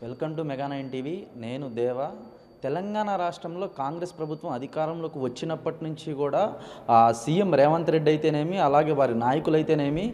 Welcome to mega nine TV. నేను దేవ. తెలంగాణ రాష్ట్రంలో కాంగ్రెస్ ప్రభుత్వం అధికారంలోకి వచ్చినప్పటి నుంచి కూడా ఆ సీఎం రేవంత్ రెడ్డి అయితేనేమి అలాగే వారి నాయకులైతేనేమి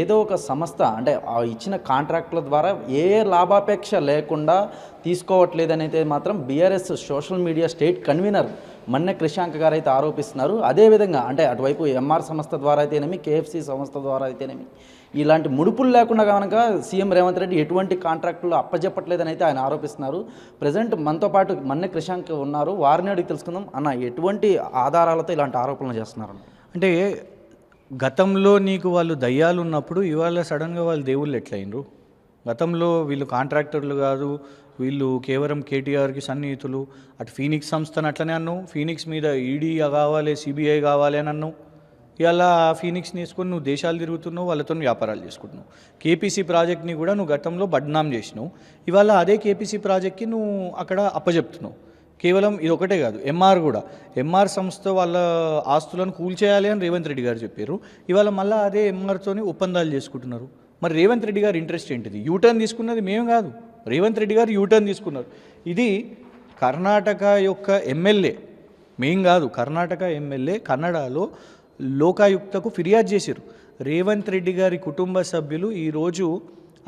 ఏదో ఒక సంస్థ అంటే ఆ ఇచ్చిన కాంట్రాక్టుల ద్వారా ఏ లాభాపేక్ష లేకుండా తీసుకోవట్లేదని అయితే మాత్రం BRS social media state convener Manne Krishank గారు అయితే ఆరోపిస్తున్నారు అదేవిధంగా అంటే అటువైపు ఎంఆర్ సంస్థ ద్వారా అయితేనేమి కేఎఫ్సి సంస్థ ద్వారా అయితేనేమి ఇలాంటి ముడుపులు లేకుండా కనుక సీఎం రేవంత్ రెడ్డి ఎటువంటి కాంట్రాక్టులు అప్పజెప్పట్లేదని అయితే ఆయన ఆరోపిస్తున్నారు. ప్రజెంట్ మనతో పాటు మన్నె కృషాంక్ ఉన్నారు. వారిని అడిగి తెలుసుకుందాం. అన్న ఎటువంటి ఆధారాలతో ఇలాంటి ఆరోపణలు చేస్తున్నారు అంటే గతంలో నీకు వాళ్ళు దయ్యాలు ఉన్నప్పుడు ఇవాళ సడన్గా వాళ్ళు దేవుళ్ళు ఎట్లయినరు? గతంలో వీళ్ళు కాంట్రాక్టర్లు కాదు వీళ్ళు కేవలం కేటీఆర్కి సన్నిహితులు. అటు ఫీనిక్స్ సంస్థను అట్లనే అన్నావు ఫీనిక్స్ మీద ఈడీ కావాలి సిబిఐ కావాలి అని అన్నావు. ఇలా ఆ ఫీనిక్స్ని వేసుకొని నువ్వు దేశాలు తిరుగుతున్నావు వాళ్ళతో వ్యాపారాలు చేసుకుంటున్నావు. కేపీసీ ప్రాజెక్ట్ని కూడా నువ్వు గతంలో బడ్నాం చేసినావు. ఇవాళ అదే కేపీసీ ప్రాజెక్ట్కి నువ్వు అక్కడ అప్పజెప్తున్నావు. కేవలం ఇది ఒకటే కాదు ఎంఆర్ కూడా. ఎంఆర్ సంస్థ వాళ్ళ ఆస్తులను కూల్చేయాలి అని రేవంత్ రెడ్డి గారు చెప్పారు. ఇవాళ మళ్ళీ అదే ఎంఆర్తోని ఒప్పందాలు చేసుకుంటున్నారు. మరి రేవంత్ రెడ్డి గారి ఇంట్రెస్ట్ ఏంటిది? యూటర్న్ తీసుకున్నది మేము కాదు. రేవంత్ రెడ్డి గారు యూటర్న్ తీసుకున్నారు. ఇది కర్ణాటక యొక్క ఎమ్మెల్యే మేం కాదు కర్ణాటక ఎమ్మెల్యే కన్నడలో లోకాయుక్తకు ఫిర్యాదు చేశారు. రేవంత్ రెడ్డి గారి కుటుంబ సభ్యులు ఈరోజు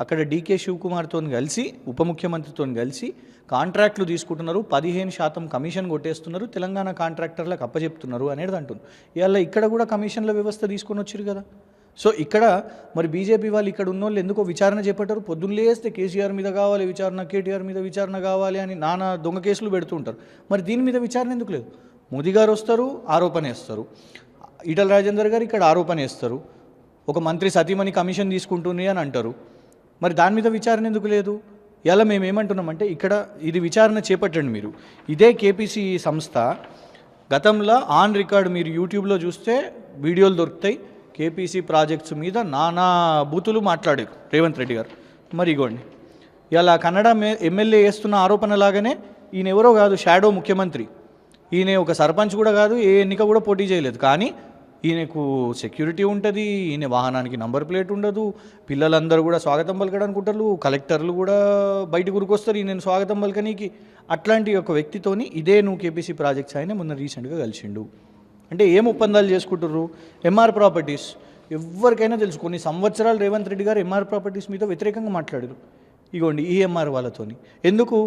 అక్కడ డీకే శివకుమార్తో కలిసి ఉప ముఖ్యమంత్రితో కలిసి కాంట్రాక్ట్లు తీసుకుంటున్నారు. పదిహేను శాతం కమిషన్ కొట్టేస్తున్నారు. తెలంగాణ కాంట్రాక్టర్లకు అప్పచెప్తున్నారు అనేది అంటున్నారు. ఇవాళ ఇక్కడ కూడా కమిషన్ల వ్యవస్థ తీసుకొని వచ్చారు కదా. సో ఇక్కడ మరి బీజేపీ వాళ్ళు ఇక్కడ ఉన్న వాళ్ళు ఎందుకో విచారణ చేపట్టారు? పొద్దున్న లేస్తే కేసీఆర్ మీద కావాలి విచారణ కేటీఆర్ మీద విచారణ కావాలి అని నానా దొంగ కేసులు పెడుతుంటారు మరి దీని మీద విచారణ ఎందుకు లేదు? మోదీ గారు వస్తారు ఆరోపణ వేస్తారు. ఈటల రాజేందర్ గారు ఇక్కడ ఆరోపణ వేస్తారు. ఒక మంత్రి సతీమణి కమిషన్ తీసుకుంటుంది అని అంటారు. మరి దాని మీద విచారణ ఎందుకు లేదు? ఇలా మేము ఏమంటున్నామంటే ఇక్కడ ఇది విచారణ చేపట్టండి మీరు. ఇదే కేపీసీ సంస్థ గతంలో ఆన్ రికార్డ్ మీరు యూట్యూబ్లో చూస్తే వీడియోలు దొరుకుతాయి. కేపీసీ ప్రాజెక్ట్స్ మీద నానా బూతులు మాట్లాడారు. రేవంత్ రెడ్డి గారు. మరి ఇగోండి. ఇలా కన్నడ ఎమ్మెల్యే వేస్తున్న ఆరోపణ లాగానే ఈయన ఎవరో కాదు షాడో ముఖ్యమంత్రి. ఈయన ఒక సర్పంచ్ కూడా కాదు ఏ ఎన్నిక కూడా పోటీ చేయలేదు. కానీ ఈయనకు సెక్యూరిటీ ఉంటుంది ఈయన వాహనానికి నంబర్ ప్లేట్ ఉండదు పిల్లలందరూ కూడా స్వాగతం పలకడానికి ఉంటారు కలెక్టర్లు కూడా బయట గురికొస్తారు ఈయన స్వాగతం పలకనీకి. అట్లాంటి ఒక వ్యక్తితోని ఇదే నువ్వు కేపీసీ ప్రాజెక్ట్స్ ఆయన మొన్న రీసెంట్గా కలిసిండు. అంటే ఏం ఒప్పందాలు చేసుకుంటుర్రు? ఎంఆర్ ప్రాపర్టీస్ ఎవరికైనా తెలుసు. కొన్ని సంవత్సరాలు రేవంత్ రెడ్డి గారు ఎంఆర్ ప్రాపర్టీస్ మీతో వ్యతిరేకంగా మాట్లాడారు ఇగోండి ఈఎంఆర్ వాళ్ళతోని. ఎందుకు?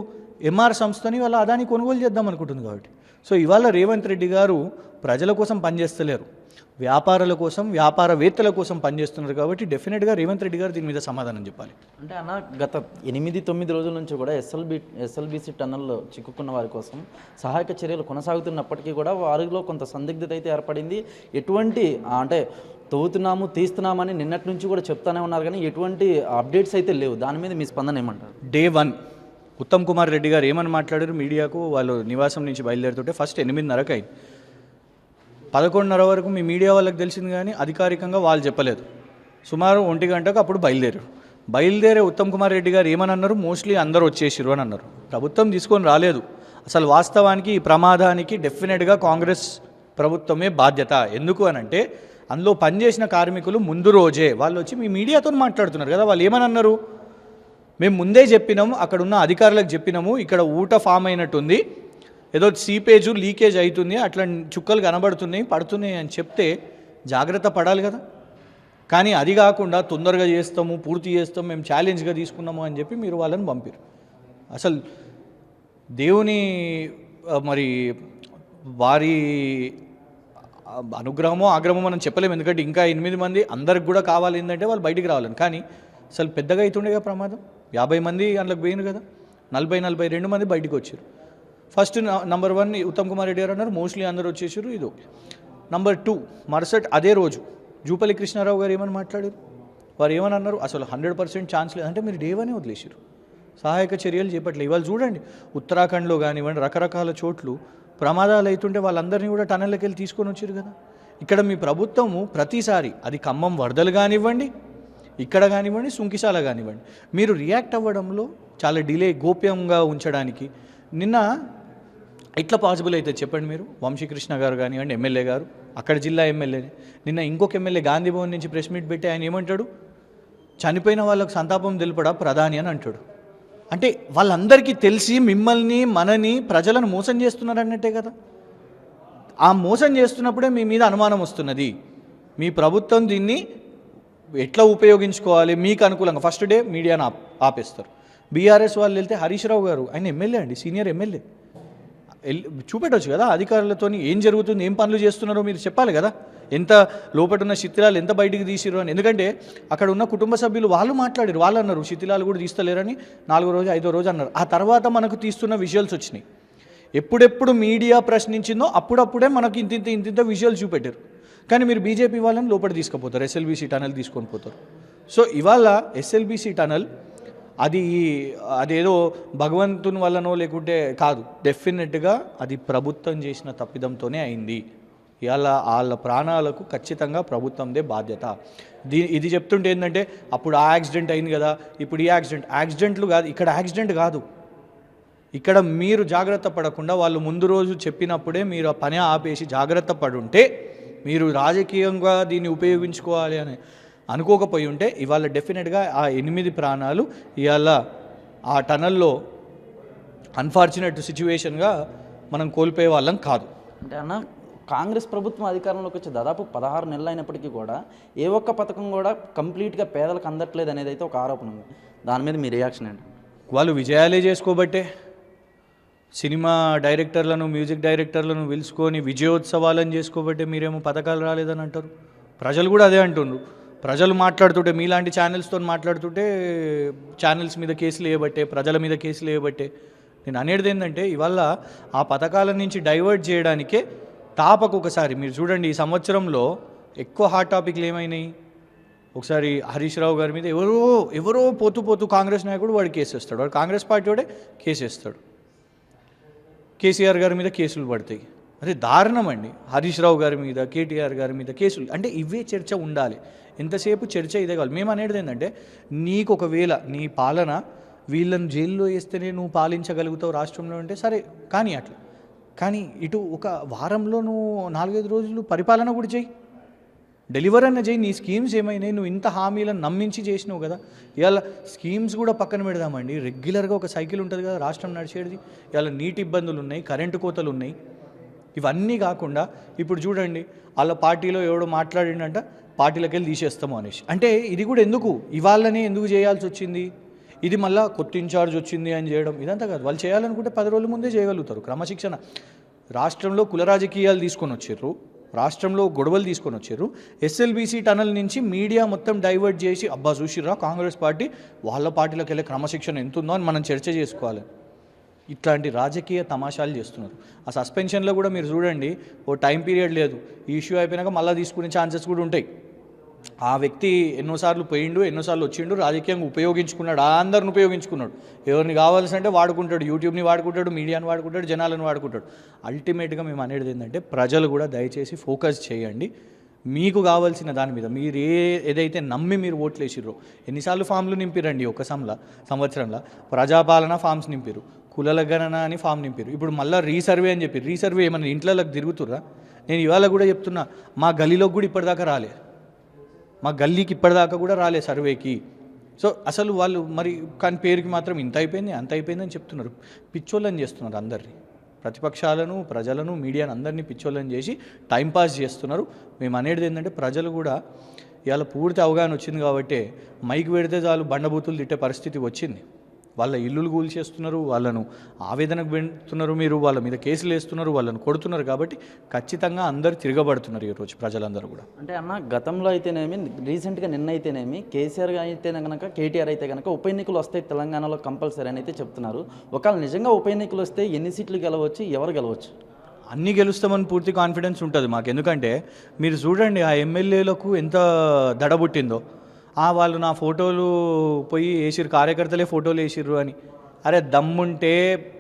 ఎంఆర్ సంస్థని వాళ్ళ అదాని కొనుగోలు చేద్దాం అనుకుంటుంది కాబట్టి. సో ఇవాళ రేవంత్ రెడ్డి గారు ప్రజల కోసం పనిచేస్తలేరు. వ్యాపారాల కోసం వ్యాపారవేత్తల కోసం పనిచేస్తున్నారు కాబట్టి డెఫినెట్గా రేవంత్ రెడ్డి గారు దీని మీద సమాధానం చెప్పాలి. అంటే అన్న గత ఎనిమిది తొమ్మిది రోజుల నుంచి కూడా ఎస్ఎల్బి ఎస్ఎల్బిసి టన్నల్లో చిక్కుకున్న వారి కోసం సహాయక చర్యలు కొనసాగుతున్నప్పటికీ కూడా వారిలో కొంత సందిగ్ధత అయితే ఏర్పడింది. ఎటువంటి అంటే తవ్వుతున్నాము తీస్తున్నామని నిన్నటి నుంచి కూడా చెప్తానే ఉన్నారు కానీ ఎటువంటి అప్డేట్స్ అయితే లేవు. దాని మీద మీ స్పందన ఏమంటారు? డే వన్ ఉత్తమ్ కుమార్ రెడ్డి గారు ఏమని మాట్లాడారు? మీడియాకు వాళ్ళు నివాసం నుంచి బయలుదేరుతుంటే ఫస్ట్ ఎనిమిదిన్నరకు అయింది. పదకొండున్నర వరకు మీ మీడియా వాళ్ళకి తెలిసింది కానీ అధికారికంగా వాళ్ళు చెప్పలేదు. సుమారు ఒంటి గంటకు అప్పుడు బయలుదేరారు. బయలుదేరే ఉత్తమ్ కుమార్ రెడ్డి గారు ఏమని అన్నారు? మోస్ట్లీ అందరూ వచ్చేసిరు అని అన్నారు. ప్రభుత్వం తీసుకొని రాలేదు. అసలు వాస్తవానికి ఈ ప్రమాదానికి డెఫినెట్గా కాంగ్రెస్ ప్రభుత్వమే బాధ్యత. ఎందుకు అని అంటే అందులో పనిచేసిన కార్మికులు ముందు రోజే. వాళ్ళు వచ్చి మీ మీడియాతో మాట్లాడుతున్నారు కదా వాళ్ళు ఏమని అన్నారు? మేము ముందే చెప్పినాము అక్కడ ఉన్న అధికారులకు చెప్పినాము ఇక్కడ ఊట ఫామ్ అయినట్టుంది. ఏదో సీపేజ్ లీకేజ్ అవుతుంది అట్లా చుక్కలు కనబడుతున్నాయి పడుతున్నాయి అని చెప్తే జాగ్రత్త పడాలి కదా. కానీ అది కాకుండా తొందరగా చేస్తాము పూర్తి చేస్తాము మేము ఛాలెంజ్గా తీసుకున్నాము అని చెప్పి మీరు వాళ్ళని పంపారు. అసలు దేవుని మరి వారి అనుగ్రహమో ఆగ్రహమో మనం చెప్పలేము. ఎందుకంటే ఇంకా ఎనిమిది మంది అందరికి కూడా కావాలి ఏంటంటే వాళ్ళు బయటికి రావాలని. కానీ అసలు పెద్దగా అవుతుండేగా ప్రమాదం. యాభై మంది అందులోకి పోయినారు కదా. నలభై నలభై రెండు మంది బయటకు వచ్చారు. First number one Uttam Kumar Reddy గారు అన్నారు మోస్ట్లీ అందరు వచ్చేసారు ఇది ఓకే. నంబర్ టూ మరుసటి అదే రోజు జూపల్లి కృష్ణారావు గారు ఏమని మాట్లాడారు? వారు ఏమని అన్నారు? అసలు హండ్రెడ్ పర్సెంట్ ఛాన్స్ లేదు. అంటే మీరు డేవనే వదిలేసారు సహాయక చర్యలు చేపట్లే ఇవాళ చూడండి ఉత్తరాఖండ్లో కానివ్వండి రకరకాల చోట్లు ప్రమాదాలు అవుతుంటే వాళ్ళందరినీ కూడా టనల్లోకి వెళ్ళి తీసుకొని వచ్చారు కదా. ఇక్కడ మీ ప్రభుత్వము ప్రతిసారి అది ఖమ్మం వరదలు కానివ్వండి ఇక్కడ కానివ్వండి సుంకిశాల కానివ్వండి. మీరు రియాక్ట్ అవ్వడంలో చాలా డిలే గోప్యంగా ఉంచడానికి. నిన్న ఎట్లా పాసిబుల్ అయితే చెప్పండి మీరు. వంశీకృష్ణ గారు కానివ్వండి ఎమ్మెల్యే గారు అక్కడ జిల్లా ఎమ్మెల్యే నిన్న ఇంకొక ఎమ్మెల్యే గాంధీ భవన్ నుంచి ప్రెస్ మీట్ పెట్టి ఆయన ఏమంటాడు? చనిపోయిన వాళ్ళకు సంతాపం తెలుపడా ప్రధాని అని అంటాడు. అంటే వాళ్ళందరికీ తెలిసి మిమ్మల్ని మనని ప్రజలను మోసం చేస్తున్నారు అన్నట్టే కదా. ఆ మోసం చేస్తున్నప్పుడే మీ మీద అనుమానం వస్తున్నది. మీ ప్రభుత్వం దీన్ని ఎట్లా ఉపయోగించుకోవాలి? మీకు అనుకూలంగా. ఫస్ట్ డే మీడియాను ఆప్ ఆపేస్తారు. బీఆర్ఎస్ వాళ్ళు వెళ్తే హరీష్ రావు గారు ఆయన ఎమ్మెల్యే అండి సీనియర్ ఎమ్మెల్యే. ఎల్- చూపెట్టవచ్చు కదా అధికారులతో ఏం జరుగుతుంది ఏం పనులు చేస్తున్నారో మీరు చెప్పాలి కదా. ఎంత లోపట ఉన్న శిథిలాలు ఎంత బయటికి తీసిరు అని. ఎందుకంటే అక్కడ ఉన్న కుటుంబ సభ్యులు వాళ్ళు మాట్లాడారు వాళ్ళు అన్నారు శిథిలాలు కూడా తీస్తలేరని నాలుగో రోజు ఐదో రోజు అన్నారు. ఆ తర్వాత మనకు తీస్తున్న విజువల్స్ వచ్చినాయి. ఎప్పుడెప్పుడు మీడియా ప్రశ్నించిందో అప్పుడప్పుడే మనకి ఇంత ఇంత ఇంత ఇంత విజువల్స్ చూపెట్టారు. కానీ మీరు బీజేపీ వాళ్ళని లోపల తీసుకుపోతారు ఎస్ఎల్బీసీ టనల్ తీసుకొని పోతారు. సో ఇవాళ ఎస్ఎల్బీసీ టనల్ అది అదేదో భగవంతుని వల్లనో లేకుంటే కాదు డెఫినెట్గా అది ప్రభుత్వం చేసిన తప్పిదంతోనే అయింది. ఇవాళ వాళ్ళ ప్రాణాలకు ఖచ్చితంగా ప్రభుత్వందే బాధ్యత. దీ ఇది చెప్తుంటే ఏంటంటే అప్పుడు ఆ యాక్సిడెంట్ అయింది కదా ఇప్పుడు ఈ యాక్సిడెంట్. యాక్సిడెంట్లు కాదు ఇక్కడ యాక్సిడెంట్ కాదు. ఇక్కడ మీరు జాగ్రత్త పడకుండా వాళ్ళు ముందు రోజు చెప్పినప్పుడే మీరు ఆ పని ఆపేసి జాగ్రత్త పడుంటే మీరు రాజకీయంగా దీన్ని ఉపయోగించుకోవాలి అని అనుకోకపోయి ఉంటే ఇవాళ డెఫినెట్గా ఆ ఎనిమిది ప్రాణాలు ఇవాళ ఆ టనల్లో అన్ఫార్చునేట్ సిచ్యువేషన్గా మనం కోల్పోయే వాళ్ళం కాదు. అంటే అన్న కాంగ్రెస్ ప్రభుత్వం అధికారంలోకి వచ్చి దాదాపు పదహారు నెలలు అయినప్పటికీ కూడా ఏ ఒక్క పథకం కూడా కంప్లీట్గా పేదలకు అందట్లేదు అనేది అయితే ఒక ఆరోపణ ఉంది. దాని మీద మీ రియాక్షన్ ఏంటి? వాళ్ళు విజయాలే చేసుకోబట్టే సినిమా డైరెక్టర్లను మ్యూజిక్ డైరెక్టర్లను పిలుచుకొని విజయోత్సవాలను చేసుకోబట్టే మీరేమో పథకాలు రాలేదని అంటారు. ప్రజలు కూడా అదే అంటుండ్రు. ప్రజలు మాట్లాడుతుంటే మీలాంటి ఛానల్స్తో మాట్లాడుతుంటే ఛానల్స్ మీద కేసులు వేయబట్టే ప్రజల మీద కేసులు వేయబట్టే. నేను అనేది ఏంటంటే ఇవాళ ఆ పథకాల నుంచి డైవర్ట్ చేయడానికే తాపకు ఒకసారి మీరు చూడండి ఈ సంవత్సరంలో ఎక్కువ హాట్ టాపిక్లు ఏమైనాయి? ఒకసారి హరీష్ రావు గారి మీద ఎవరో ఎవరో పోతూ పోతూ కాంగ్రెస్ నాయకుడు వాడు కేసు వేస్తాడు వాడు కాంగ్రెస్ పార్టీ వాడే కేసు వేస్తాడు కేసీఆర్ గారి మీద కేసులు పడతాయి. అదే దారుణం అండి. హరీష్ రావు గారి మీద కేటీఆర్ గారి మీద కేసులు. అంటే ఇవే చర్చ ఉండాలి. ఎంతసేపు చర్చ ఇదే కావాలి. మేము అనేది ఏంటంటే నీకు ఒకవేళ నీ పాలన వీళ్ళని జైల్లో వేస్తేనే నువ్వు పాలించగలుగుతావు రాష్ట్రంలో అంటే సరే కానీ అట్లా. కానీ ఇటు ఒక వారంలో నువ్వు నాలుగైదు రోజులు పరిపాలన కూడా చెయ్యి. డెలివర్ అన్న చేయి నీ స్కీమ్స్ ఏమైనాయి నువ్వు ఇంత హామీలను నమ్మించి చేసినావు కదా. ఇవాళ స్కీమ్స్ కూడా పక్కన పెడదామండి. రెగ్యులర్గా ఒక సైకిల్ ఉంటుంది కదా రాష్ట్రం నడిచేది. ఇవాళ నీటి ఇబ్బందులు ఉన్నాయి కరెంటు కోతలు ఉన్నాయి. ఇవన్నీ కాకుండా ఇప్పుడు చూడండి వాళ్ళ పార్టీలో ఎవడో మాట్లాడిండంట పార్టీలకు వెళ్ళి తీసేస్తాము అనేసి. అంటే ఇది కూడా ఎందుకు? ఇవాళనే ఎందుకు చేయాల్సి వచ్చింది? ఇది మళ్ళా కొత్త ఇన్ఛార్జ్ వచ్చింది అని చేయడం ఇదంతా కాదు. వాళ్ళు చేయాలనుకుంటే పది రోజుల ముందే చేయగలుగుతారు. క్రమశిక్షణ. రాష్ట్రంలో కుల రాజకీయాలు తీసుకొని వచ్చారు రాష్ట్రంలో గొడవలు తీసుకొని వచ్చారు. ఎస్ఎల్బీసీ టనల్ నుంచి మీడియా మొత్తం డైవర్ట్ చేసి అబ్బా చూసిర్రా కాంగ్రెస్ పార్టీ? వాళ్ళ పార్టీలోకి వెళ్ళే క్రమశిక్షణ ఎంత ఉందో అని మనం చర్చ చేసుకోవాలి. ఇట్లాంటి రాజకీయ తమాషాలు చేస్తున్నారు. ఆ సస్పెన్షన్లో కూడా మీరు చూడండి ఓ టైం పీరియడ్ లేదు. ఈ ఇష్యూ అయిపోయినాక మళ్ళీ తీసుకునే ఛాన్సెస్ కూడా ఉంటాయి. ఆ వ్యక్తి ఎన్నోసార్లు పోయిండు ఎన్నోసార్లు వచ్చిండు రాజకీయంగా ఉపయోగించుకున్నాడు ఆ అందరిని ఉపయోగించుకున్నాడు. ఎవరిని కావాల్సి అంటే వాడుకుంటాడు యూట్యూబ్ని వాడుకుంటాడు మీడియాని వాడుకుంటాడు జనాలను వాడుకుంటాడు. అల్టిమేట్గా మేము అనేది ఏంటంటే ప్రజలు కూడా దయచేసి ఫోకస్ చేయండి. మీకు కావాల్సిన దాని మీద మీరు ఏ ఏదైతే నమ్మి మీరు ఓట్లు వేసిర్రో ఎన్నిసార్లు ఫామ్లు నింపిరండి ఒక సంలా సంవత్సరంలో? ప్రజాపాలన ఫామ్స్ నింపిరు కులల గణన అని ఫామ్ నింపారు ఇప్పుడు మళ్ళీ రీసర్వే అని చెప్పి రీసర్వే ఏమన్నా ఇంట్లోకి తిరుగుతుర్రా? నేను ఇవాళ కూడా చెప్తున్నా మా గలీలోకి కూడా ఇప్పటిదాకా రాలే. మా గల్లీకి ఇప్పటిదాకా కూడా రాలే సర్వేకి. సో అసలు వాళ్ళు మరి కానీ పేరుకి మాత్రం ఇంత అయిపోయింది అంత అయిపోయిందని చెప్తున్నారు. పిచ్చోళ్ళని చేస్తున్నారు అందరినీ. ప్రతిపక్షాలను ప్రజలను మీడియాను అందరినీ పిచ్చోళ్ళని చేసి టైంపాస్ చేస్తున్నారు. మేము అనేది ఏంటంటే ప్రజలు కూడా ఇవాళ పూర్తి అవగాహన వచ్చింది కాబట్టి మైక్ పెడితే చాలు బండబూతులు తిట్టే పరిస్థితి వచ్చింది. వాళ్ళ ఇల్లులు కూల్చేస్తున్నారు వాళ్ళను ఆవేదనకు పెడుతున్నారు మీరు వాళ్ళ మీద కేసులు వేస్తున్నారు వాళ్ళని కొడుతున్నారు కాబట్టి ఖచ్చితంగా అందరు తిరగబడుతున్నారు ఈరోజు ప్రజలందరూ కూడా. అంటే అన్న గతంలో అయితేనేమి రీసెంట్గా నిన్న అయితేనేమి కేసీఆర్ అయితే కనుక కేటీఆర్ అయితే కనుక ఉప ఎన్నికలు వస్తాయి తెలంగాణలో కంపల్సరీ అని అయితే చెప్తున్నారు. ఒకవేళ నిజంగా ఉప ఎన్నికలు వస్తే ఎన్ని సీట్లు గెలవచ్చు ఎవరు గెలవచ్చు? అన్నీ గెలుస్తామని పూర్తి కాన్ఫిడెన్స్ ఉంటుంది మాకు. ఎందుకంటే మీరు చూడండి ఆ ఎమ్మెల్యేలకు ఎంత దడబుట్టిందో వాళ్ళు నా ఫోటోలు పోయి వేసిర్రు కార్యకర్తలే ఫోటోలు వేసిర్రు అని. అరే దమ్ముంటే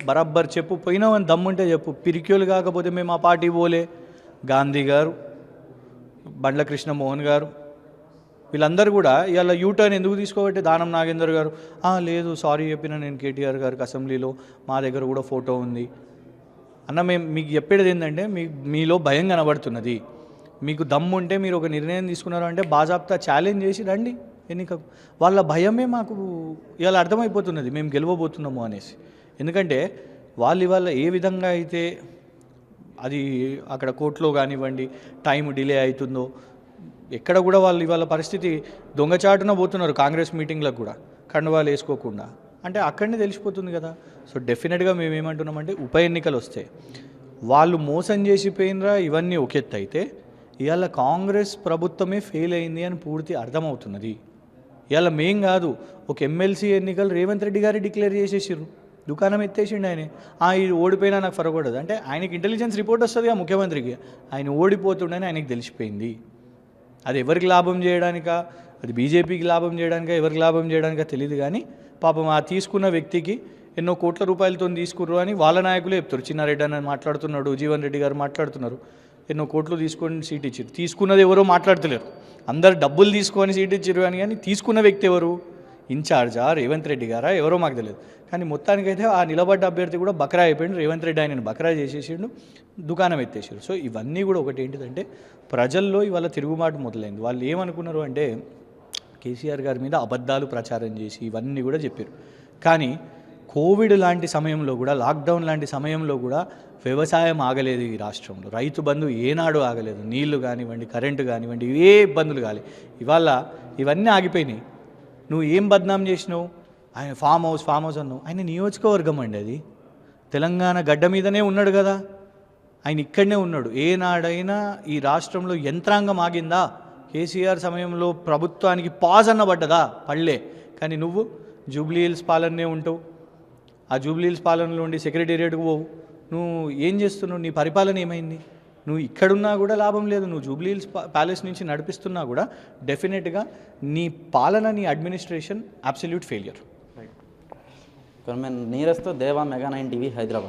బరబ్బర్ చెప్పు పోయినామని దమ్ముంటే చెప్పు పిరిక్యోలు కాకపోతే మేము ఆ పార్టీ పోలే గాంధీ గారు బండ్ల కృష్ణ మోహన్ గారు వీళ్ళందరూ కూడా ఇవాళ యూటర్న్ ఎందుకు తీసుకోబట్టి దానం నాగేందర్ గారు? లేదు సారీ చెప్పిన నేను కేటీఆర్ గారికి అసెంబ్లీలో మా దగ్గర కూడా ఫోటో ఉంది అన్న మేము మీకు చెప్పేది ఏంటంటే మీ మీలో భయం కనబడుతున్నది. మీకు దమ్ము ఉంటే మీరు ఒక నిర్ణయం తీసుకున్నారు అంటే బాజాబ్తా ఛాలెంజ్ చేసి రండి. ఎన్నికకు వాళ్ళ భయమే మాకు ఇవాళ అర్థమైపోతున్నది మేము గెలవబోతున్నాము అనేసి. ఎందుకంటే వాళ్ళు ఇవాళ ఏ విధంగా అయితే అది అక్కడ కోర్టులో కానివ్వండి టైం డిలే అవుతుందో ఎక్కడ కూడా వాళ్ళు ఇవాళ పరిస్థితి దొంగచాటున పోతున్నారు కాంగ్రెస్ మీటింగ్లకు కూడా కండువాలు వేసుకోకుండా. అంటే అక్కడనే తెలిసిపోతుంది కదా. సో డెఫినెట్గా మేము ఏమంటున్నామంటే ఉప ఎన్నికలు వస్తాయి. వాళ్ళు మోసం చేసిపోయినరా ఇవన్నీ ఒక ఎత్తు అయితే ఇవాళ కాంగ్రెస్ ప్రభుత్వమే ఫెయిల్ అయింది అని పూర్తి అర్థమవుతున్నది. ఇవాళ మేం కాదు. ఒక ఎమ్మెల్సీ ఎన్నికలు రేవంత్ రెడ్డి గారు డిక్లేర్ చేసేసారు దుకాణం ఎత్తేసిండు ఆయన. ఆ ఇది ఓడిపోయినా నాకు ఫరగకూడదు అంటే ఆయనకి ఇంటెలిజెన్స్ రిపోర్ట్ వస్తుంది ముఖ్యమంత్రికి. ఆయన ఓడిపోతుండని ఆయనకి తెలిసిపోయింది. అది ఎవరికి లాభం చేయడానికా? అది బీజేపీకి లాభం చేయడానికా? ఎవరికి లాభం చేయడానికా తెలియదు కానీ పాపం ఆ తీసుకున్న వ్యక్తికి ఎన్నో కోట్ల రూపాయలతో తీసుకుర్రు అని వాళ్ళ నాయకులే చెప్తారు. చిన్నారెడ్డి అని మాట్లాడుతున్నాడు జీవన్ రెడ్డి గారు మాట్లాడుతున్నారు. ఎన్నో కోట్లు తీసుకొని సీట్ ఇచ్చారు తీసుకున్నది ఎవరో మాట్లాడతలేరు. అందరు డబ్బులు తీసుకొని సీట్ ఇచ్చారు అని కానీ తీసుకున్న వ్యక్తి ఎవరు? ఇన్ఛార్జా? రేవంత్ రెడ్డి గారా? ఎవరో మాకు తెలియదు. కానీ మొత్తానికైతే ఆ నిలబడ్డ అభ్యర్థి కూడా బకరా అయిపోయిండు. రేవంత్ రెడ్డి ఆయన బకరా చేసేసిండు. దుకాణం ఎత్తేసాడు. సో ఇవన్నీ కూడా ఒకటి ఏంటిదంటే ప్రజల్లో ఇవాళ తిరుగుబాటు మొదలైంది. వాళ్ళు ఏమనుకున్నారు అంటే కేసీఆర్ గారి మీద అబద్ధాలు ప్రచారం చేసి ఇవన్నీ కూడా చెప్పారు. కానీ కోవిడ్ లాంటి సమయంలో కూడా లాక్డౌన్ లాంటి సమయంలో కూడా వ్యవసాయం ఆగలేదు ఈ రాష్ట్రంలో. రైతు బంధు ఏనాడు ఆగలేదు. నీళ్ళు కానివ్వండి కరెంటు కానివ్వండి ఏ ఇబ్బందులు కాలి. ఇవాళ ఇవన్నీ ఆగిపోయినాయి. నువ్వు ఏం బద్నాం చేసినావు? ఆయన ఫామ్ హౌస్ ఫామ్ హౌస్ అన్నావు. ఆయన నియోజకవర్గం అండి అది. తెలంగాణ గడ్డ మీదనే ఉన్నాడు కదా. ఆయన ఇక్కడనే ఉన్నాడు. ఏనాడైనా ఈ రాష్ట్రంలో యంత్రాంగం ఆగిందా? కేసీఆర్ సమయంలో ప్రభుత్వానికి పాజ్ అన్నబడ్డదా పళ్ళే కానీ నువ్వు జూబ్లీ హిల్స్ పాలనే ఉంటావు. ఆ జూబ్లీల్స్ పాలనలో ఉండి సెక్రటేరియట్కు పోవు. నువ్వు ఏం చేస్తున్నావు? నీ పరిపాలన ఏమైంది? నువ్వు ఇక్కడున్నా కూడా లాభం లేదు. నువ్వు జూబ్లీహిల్స్ ప్యాలెస్ నుంచి నడిపిస్తున్నా కూడా డెఫినెట్గా నీ పాలన నీ అడ్మినిస్ట్రేషన్ అబ్సల్యూట్ ఫెయిలియర్. ఇక్కడ మేము నీరస్తో దేవా మెగా నైన్ టీవీ హైదరాబాద్.